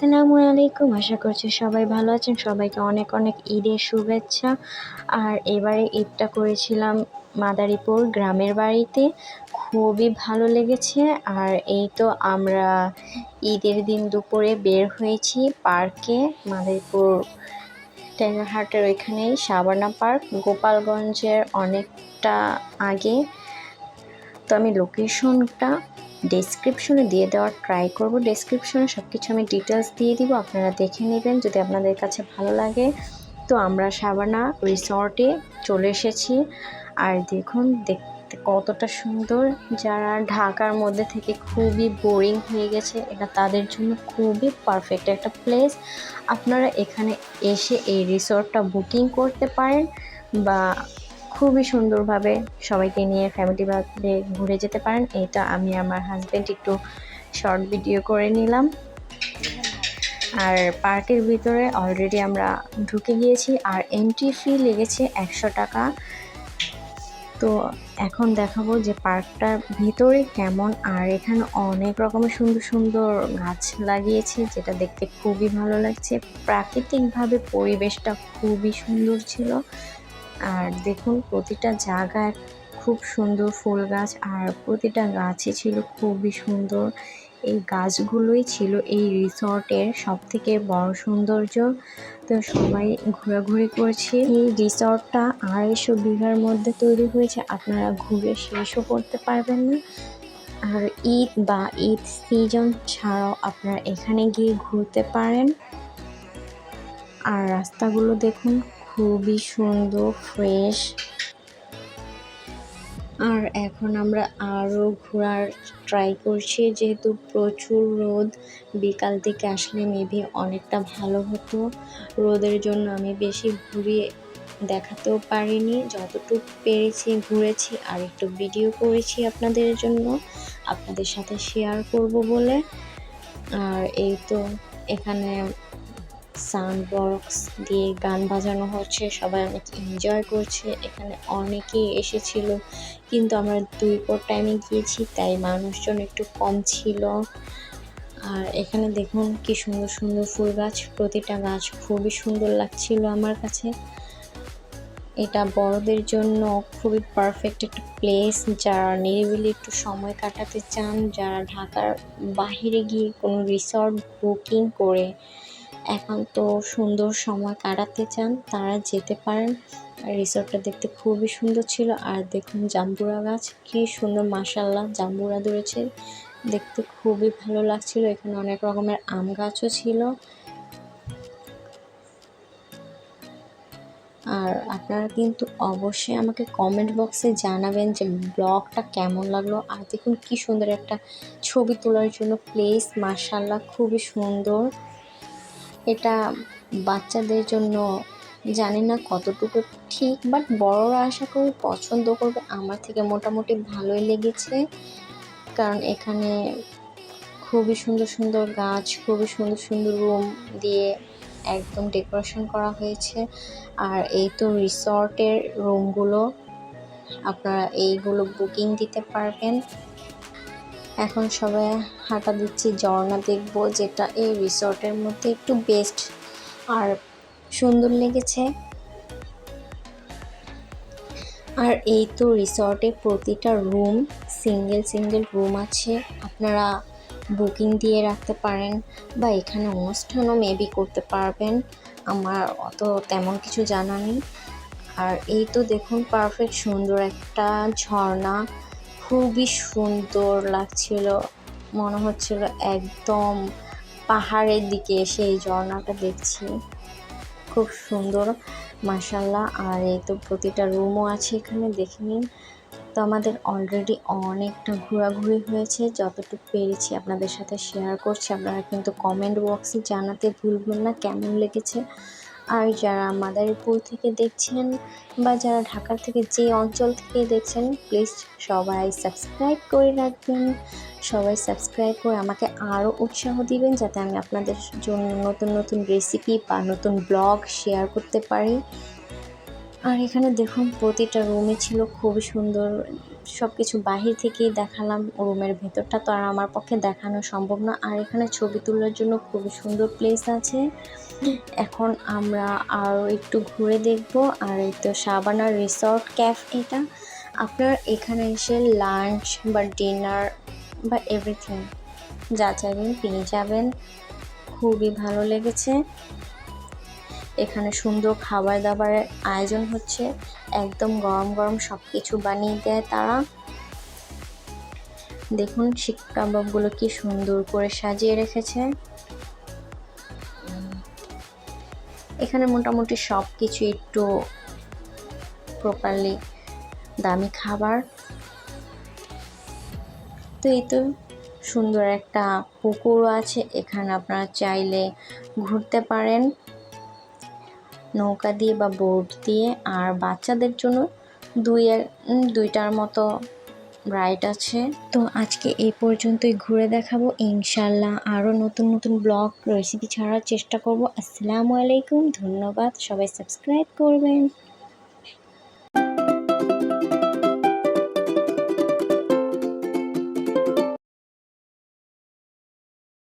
আসসালামু আলাইকুম। আশা করছি সবাই ভালো আছেন। সবাইকে অনেক অনেক ঈদের শুভেচ্ছা। আর এবারে ঈদটা করেছিলাম মাদারীপুর গ্রামের বাড়িতে। খুবই ভালো লেগেছে। আর এই তো আমরা ঈদের দিন দুপুরে বের হয়েছি পার্কে, মাদারীপুর টেঙ্গাহাটের ওইখানেই, সাবানা পার্ক, গোপালগঞ্জের অনেকটা আগে। তো আমি লোকেশনটা ডেসক্রিপশনে দিয়ে দেওয়ার ট্রাই করব। ডেসক্রিপশনে সব কিছু আমি ডিটেলস দিয়ে দিব, আপনারা দেখে নেবেন যদি আপনাদের কাছে ভালো লাগে। তো আমরা সাবানা রিসর্টে চলে এসেছি। আর দেখুন, দেখতে কতটা সুন্দর। যারা ঢাকার মধ্যে থেকে খুবই বোরিং হয়ে গেছে, এটা তাদের জন্য খুবই পারফেক্ট একটা প্লেস আপনারা এখানে এসে এই রিসর্টটা বুকিং করতে পারেন বা খুবই সুন্দরভাবে সবাইকে নিয়ে ফ্যামিলিভাবে ঘুরে যেতে পারেন। এটা আমি আমার হাজব্যান্ড একটু শর্ট ভিডিও করে নিলাম। আর পার্কের ভিতরে অলরেডি আমরা ঢুকে গিয়েছি আর এন্ট্রি ফি লেগেছে একশো টাকা। তো এখন দেখাবো যে পার্কটার ভিতরে কেমন আর এখানে অনেক রকমের সুন্দর সুন্দর গাছ লাগিয়েছে যেটা দেখতে খুবই ভালো লাগছে। প্রাকৃতিকভাবে পরিবেশটা খুবই সুন্দর ছিল। আর দেখুন, প্রতিটা জায়গায় খুব সুন্দর ফুল গাছ আর প্রতিটা গাছই ছিল খুবই সুন্দর। এই গাছগুলোই ছিল এই রিসর্টের সব থেকে বড় সৌন্দর্য। তো সবাই ঘোরাঘুরি করছি। এই রিসর্টটা আড়াইশো বিঘার মধ্যে তৈরি হয়েছে। আপনারা ঘুরে শেষও করতে পারবেন না। আর ঈদ বা ঈদ সিজন ছাড়াও আপনারা এখানে গিয়ে ঘুরতে পারেন। আর রাস্তাগুলো দেখুন খুবই সুন্দর ফ্রেশ আর এখন আমরা আরও ঘোরার ট্রাই করছি, যেহেতু প্রচুর রোদ। বিকাল থেকে আসলে মেবি অনেকটা ভালো হতো। রোদের জন্য আমি বেশি ঘুরিয়ে দেখাতেও পারিনি। যতটুকু পেরেছি ঘুরেছি, আর একটু ভিডিও করেছি আপনাদের জন্য। আপনাদের সাথে শেয়ার করব বলে। আর এই তো এখানে সাউন্ড বক্স দিয়ে গান বাজানো হচ্ছে, সবাই অনেক এনজয় করছে, এখানে অনেকেই এসেছিল, কিন্তু আমরা দুই পর টাইমে গিয়েছি, তাই মানুষজন একটু কম ছিল। আর এখানে দেখুন কি সুন্দর সুন্দর ফুল গাছ, প্রতিটা গাছ খুবই সুন্দর লাগছিল আমার কাছে। এটা বড়দের জন্য খুবই পারফেক্ট একটা প্লেস যারা নিরিবিলি একটু সময় কাটাতে চান, যারা ঢাকার বাহিরে গিয়ে কোনো রিসর্ট বুকিং করে এখন তো সুন্দর সময় কাটাতে চান, তারা যেতে পারেন। রিসর্টটা দেখতে খুবই সুন্দর ছিল। আর দেখুন জাম্বুরা গাছ, কি সুন্দর মাসাল্লাহ জাম্বুরা ধরেছে। দেখতে খুবই ভালো লাগছিল। এখানে অনেক রকমের আম গাছও ছিল। আর আপনারা কিন্তু অবশ্যই আমাকে কমেন্ট বক্সে জানাবেন যে ব্লগটা কেমন লাগল। আর দেখুন কি সুন্দর একটা ছবি তোলার জন্য। প্লেস মার্শাল্লাহ খুবই সুন্দর। এটা বাচ্চাদের জন্য জানি না কতটুকু ঠিক বাট বড়রা আশা করি পছন্দ করবে। আমার থেকে মোটামুটি ভালোই লেগেছে, কারণ এখানে খুবই সুন্দর সুন্দর গাছ, খুবই সুন্দর সুন্দর রুম দিয়ে একদম ডেকোরেশন করা হয়েছে। আর এই তো রিসর্টের রুমগুলো আপনারা এইগুলো বুকিং দিতে পারবেন। এখন সবাই হাঁটা দিচ্ছি, ঝর্ণা দেখব, যেটা এই রিসর্টের মধ্যে একটু বেস্ট আর সুন্দর লেগেছে। আর এই তো রিসর্টে প্রতিটা রুম সিঙ্গেল সিঙ্গেল রুম আছে। আপনারা বুকিং দিয়ে রাখতে পারেন বা এখানে অনুষ্ঠানও মেবি করতে পারবেন। আমার অত তেমন কিছু জানা নেই। আর এই তো দেখুন পারফেক্ট সুন্দর একটা ঝর্ণা। খুবই সুন্দর লাগছিল। মনে হচ্ছিল একদম পাহাড়ের দিকে এসে এই ঝর্ণাটা দেখছি। খুব সুন্দর মাসাল্লাহ আর এই তো প্রতিটা রুমও আছে এখানে, দেখে নিন। তো আমাদের অলরেডি অনেকটা ঘোরাঘুরি হয়েছে। যতটুকু পেরেছি আপনাদের সাথে শেয়ার করছি। আপনারা কিন্তু কমেন্ট বক্সে জানাতে ভুলবেন না, কেমন লেগেছে? আর যারা মাদারীপুর থেকে দেখছেন বা যারা ঢাকা থেকে যে অঞ্চল থেকে দেখছেন প্লিজ সবাই সাবস্ক্রাইব করে রাখবেন। সবাই সাবস্ক্রাইব করে আমাকে আরও উৎসাহ দিবেন যাতে আমি আপনাদের জন্য নতুন নতুন রেসিপি বা নতুন ব্লগ শেয়ার করতে পারি। আর এখানে দেখুন, প্রতিটা রুমে ছিল খুবই সুন্দর সব কিছু বাহির থেকেই দেখালাম রুমের ভেতরটা তো আর আমার পক্ষে দেখানো সম্ভব না। আর এখানে ছবি তোলার জন্য খুবই সুন্দর প্লেস আছে। এখন আমরা আরও একটু ঘুরে দেখব। আর এই তো সাবানা রিসর্ট ক্যাফ এটা। আপনার এখানে এসে লাঞ্চ বা ডিনার বা এভরিথিং যা চাইবেন পেয়ে যাবেন। খুবই ভালো লেগেছে। এখানে সুন্দর খাবার দাবারের আয়োজন হচ্ছে। একদম গরম গরম সব কিছু বানিয়ে দেয় তারা। দেখুন শিক কাবাবগুলো কি সুন্দর করে সাজিয়ে রেখেছে। এখানে মোটামুটি সব কিছু একটু প্রপারলি দামি খাবার। তো এই তো সুন্দর একটা পুকুরও আছে, এখানে আপনারা চাইলে ঘুরতে পারেন। নৌকা দিয়ে বা বোট দিয়ে, আর বাচ্চাদের জন্য দুই দুইটার মতো রাইড আছে। তো আজকে এই পর্যন্তই ঘুরে দেখাবো। ইনশাল্লাহ আরও নতুন নতুন ব্লগ রেসিপি ছাড়ার চেষ্টা করব। আসসালামু আলাইকুম। ধন্যবাদ। সবাই সাবস্ক্রাইব করবেন।